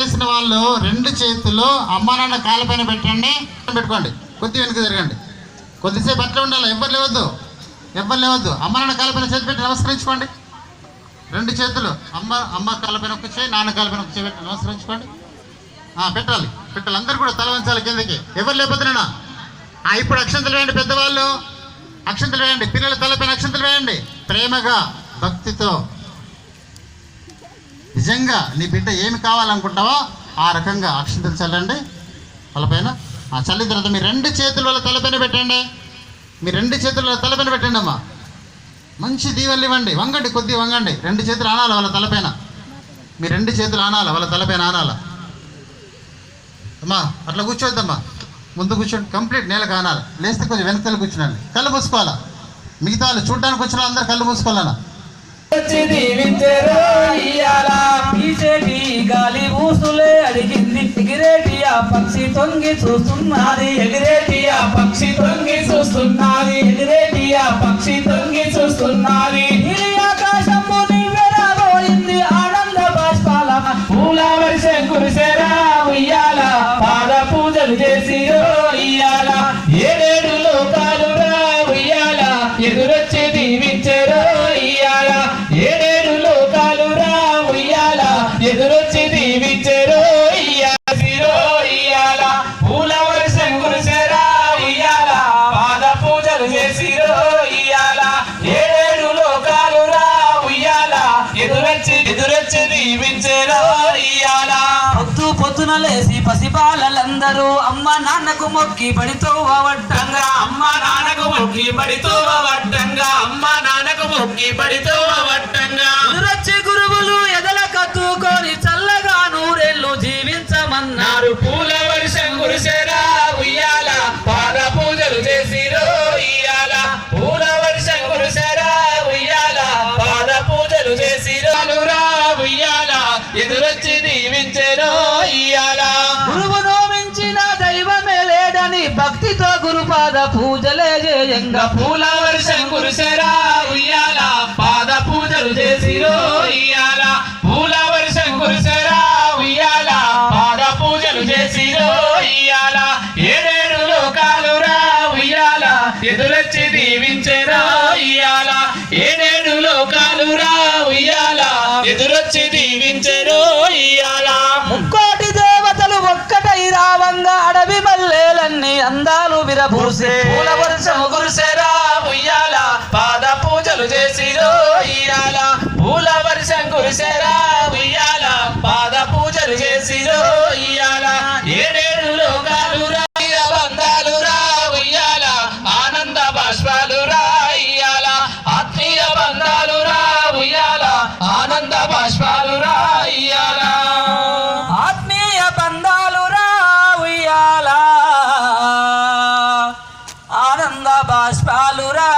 చేసిన వాళ్ళు రెండు చేతులు అమ్మ నాన్న కాళ్ళపైన పెట్టండి పెట్టుకోండి. కొద్ది వెనుక జరగండి కొద్దిసేపు అట్లా ఉండాలి. ఎవ్వరు లేవద్దు. ఎవ్వరు లేవద్దు. అమ్మ నాన్న కాళ్ళపైన చేతి పెట్టి నమస్కరించుకోండి. రెండు చేతులు. అమ్మ అమ్మ కాళ్ళపైన ఒక చేయి నాన్న కాళ్ళపైన ఒక చేయి పెట్టి నమస్కరించుకోండి. పెట్టాలి. పెట్టాలి. అందరు కూడా తల వంచాలి కిందకి. ఎవరు లేకపోతున్నా ఆ ఇప్పుడు అక్షంతలు వేయండి పెద్దవాళ్ళు. అక్షంతలు వేయండి. పిల్లల తలపైన అక్షంతలు వేయండి. ప్రేమగా భక్తితో నిజంగా నీ బిడ్డ ఏమి కావాలనుకుంటావో ఆ రకంగా అక్షంతలు చల్లండి. వాళ్ళపైన ఆ చల్లిన తర్వాత మీ రెండు చేతుల వల్ల తలపైన పెట్టండి. మీ రెండు చేతుల వాళ్ళ తలపైన పెట్టండి అమ్మా. మంచి దీవెళ్ళు ఇవ్వండి. వంగండి కొద్దిగా వంగండి. రెండు చేతులు ఆనాలి వాళ్ళ తలపైన. మీ రెండు చేతులు ఆనాలి వాళ్ళ తలపైన ఆనాల. అమ్మా అట్లా కూర్చోవద్దమ్మా. ముందు కూర్చోండి. కంప్లీట్ నేల కానాలి లేస్తే కొంచెం వెనకాల కూర్చునండి. కళ్ళు మూసుకోవాలా? మిగతా వాళ్ళు చూడడానికి వచ్చిన వాళ్ళు కళ్ళు మూసుకోవాలన్నా వచ్చి దీవించెరో ఇయ్యాల పీచేటి గాలి ఊసులే అడిగింది. ఎగిరేటి పక్షి తొంగి చూస్తున్నది. ఎగిరేటి దీవించెరో ఇయ్యాల సిరో ఇయ్యాల పూల వర్షం కురిసెరా ఇయ్యాల పాద పూజలు చేసిరో ఇయ్యాల ఏడేడు లోకాలు రా ఉయ్యాల ఎదురొచ్చి ఎదురొచ్చి దీవించెరో ఇయ్యాల పొద్దు పొద్దున లేసి పసిపాలలందరూ అమ్మ నాన్నకు మొక్కి పడితో వడ్డంగా అమ్మ నాన్నకు మొక్కి పడితో వడ్డంగా అమ్మ నాన్నకు మొక్కి పడితో ఇయ్యాల? దైవమే లేడని భక్తితో గురుపాద పూజలే చేయంగా. పూల వర్షం కురిసెరా ఉయ్యాల? పాద పూజలు చేసిరో ఇయ్యాల? పూల వర్షం కురిసెరా ఉయ్యాల? పాద పూజలు చేసిరో ఇయ్యాల? ఏడేడు లోకాలు రా ఉయ్యాల? ఎదురొచ్చి దీవించెరా ఇయ్యాల? ఏడేడు లోకాలు రా ఉయ్యాల? ఎదురొచ్చి దీవించెరో అందాలు విరబూసే. పూల వర్షము కురిసెరా ఉయ్యాల. పాద పూజలు చేసిరో ఇయ్యాల పూల వర్షం కురిసెరా ఆనంద బాష్పాలురా